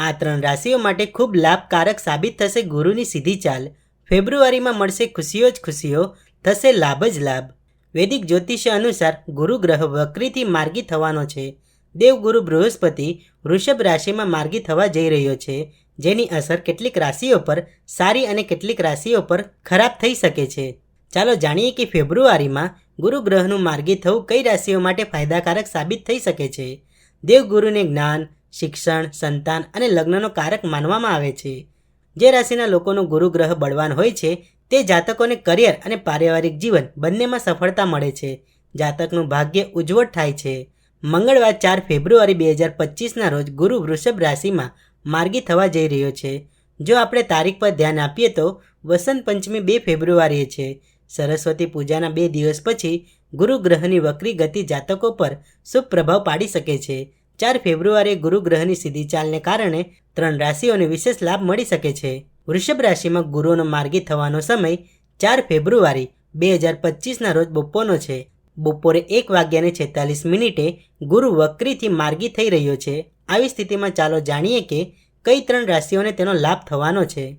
આ ત્રણ રાશિઓ માટે ખૂબ લાભકારક સાબિત થશે ગુરુની સીધી ચાલ. ફેબ્રુઆરીમાં મળશે ખુશીઓ જ ખુશીઓ, થશે લાભ જ લાભ. વૈદિક જ્યોતિષ અનુસાર ગુરુ ગ્રહ વક્રીથી માર્ગી થવાનો છે. દેવગુરુ બૃહસ્પતિ વૃષભ રાશિમાં માર્ગી થવા જઈ રહ્યો છે, જેની અસર કેટલીક રાશિઓ પર સારી અને કેટલીક રાશિઓ પર ખરાબ થઈ શકે છે. ચાલો જાણીએ કે ફેબ્રુઆરીમાં ગુરુ ગ્રહનું માર્ગી થવું કઈ રાશિઓ માટે ફાયદાકારક સાબિત થઈ શકે છે. દેવગુરુને જ્ઞાન શિક્ષણ, સંતાન અને લગ્નનો કારક માનવામાં આવે છે. જે રાશિના લોકોનો ગુરુ ગ્રહ બળવાન હોય છે, તે જાતકોને કરિયર અને પારિવારિક જીવન બંનેમાં સફળતા મળે છે. જાતકનું ભાગ્ય ઉજ્જવળ થાય છે. મંગળવાર ચાર ફેબ્રુઆરી બે હજાર પચીસના રોજ ગુરુ વૃષભ રાશિમાં માર્ગી થવા જઈ રહ્યો છે. જો આપણે તારીખ પર ધ્યાન આપીએ તો વસંત પંચમી બે ફેબ્રુઆરીએ છે. સરસ્વતી પૂજાના બે દિવસ પછી ગુરુ ગ્રહની વક્રી ગતિ જાતકો પર શુભ પ્રભાવ પાડી શકે છે. ચાર ફેબ્રુઆરીએ ગુરુ ગ્રહની સીધી ચાલને કારણે ત્રણ રાશિઓને વિશેષ લાભ મળી શકે છે. વૃષભ રાશિમાં ગુરુનો માર્ગી થવાનો સમય ચાર ફેબ્રુઆરી બે હજાર પચીસના રોજ બપોરનો છે. બપોરે એક વાગ્યાને છેતાલીસ મિનિટે ગુરુ વક્રીથી માર્ગી થઈ રહ્યો છે. આવી સ્થિતિમાં ચાલો જાણીએ કે કઈ ત્રણ રાશિઓને તેનો લાભ થવાનો છે.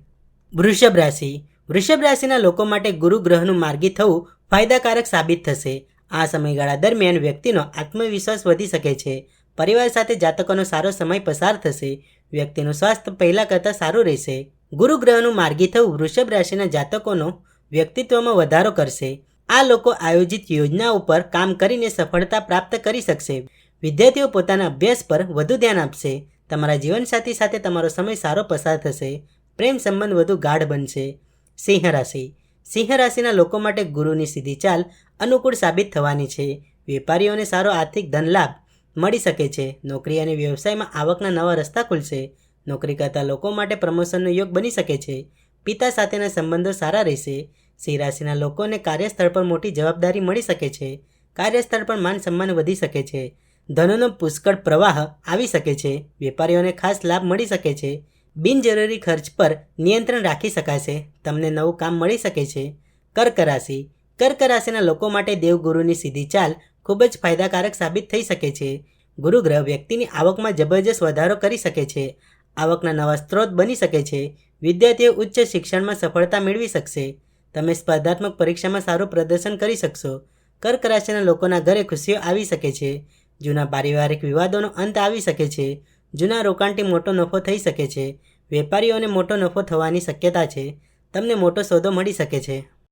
વૃષભ રાશિ. વૃષભ રાશિના લોકો માટે ગુરુ ગ્રહનું માર્ગી થવું ફાયદાકારક સાબિત થશે. આ સમયગાળા દરમિયાન વ્યક્તિનો આત્મવિશ્વાસ વધી શકે છે. પરિવાર સાથે જાતકોનો સારો સમય પસાર થશે, વ્યક્તિનું સ્વાસ્થ્ય પહેલાં કરતાં સારું રહેશે. ગુરુ ગ્રહનું માર્ગી થવું વૃષભ રાશિના જાતકોનો વ્યક્તિત્વમાં વધારો કરશે. આ લોકો આયોજિત યોજના ઉપર કામ કરીને સફળતા પ્રાપ્ત કરી શકશે. વિદ્યાર્થીઓ પોતાના અભ્યાસ પર વધુ ધ્યાન આપશે. તમારા જીવનસાથી સાથે તમારો સમય સારો પસાર થશે. પ્રેમ સંબંધ વધુ ગાઢ બનશે. સિંહ રાશિ. સિંહ રાશિના લોકો માટે ગુરુની સીધી ચાલ અનુકૂળ સાબિત થવાની છે. વેપારીઓને સારો આર્થિક ધન લાભ મળી શકે છે. નોકરી અને વ્યવસાયમાં આવકના નવા રસ્તા ખુલશે. નોકરી કરતા લોકો માટે પ્રમોશનનો યોગ બની શકે છે. પિતા સાથેના સંબંધો સારા રહેશે. સિંહ રાશિના લોકોને કાર્યસ્થળ પર મોટી જવાબદારી મળી શકે છે. કાર્યસ્થળ પર માન સન્માન વધી શકે છે. ધનનો પુષ્કળ પ્રવાહ આવી શકે છે. વેપારીઓને ખાસ લાભ મળી શકે છે. બિનજરૂરી ખર્ચ પર નિયંત્રણ રાખી શકાશે. તમને નવું કામ મળી શકે છે. કર્ક રાશિ. કર્ક રાશિના લોકો માટે દેવગુરુની સીધી ચાલ ખૂબ જ ફાયદાકારક સાબિત થઈ શકે છે. ગુરુગ્રહ વ્યક્તિની આવકમાં જબરજસ્ત વધારો કરી શકે છે. આવકના નવા સ્ત્રોત બની શકે છે. વિદ્યાર્થીઓ ઉચ્ચ શિક્ષણમાં સફળતા મેળવી શકશે. તમે સ્પર્ધાત્મક પરીક્ષામાં સારું પ્રદર્શન કરી શકશો. કર્ક રાશિના લોકોના ઘરે ખુશીઓ આવી શકે છે. જૂના પારિવારિક વિવાદોનો અંત આવી શકે છે. જૂના રોકાણથી મોટો નફો થઈ શકે છે. વેપારીઓને મોટો નફો થવાની શક્યતા છે. તમને મોટો સોદો મળી શકે છે.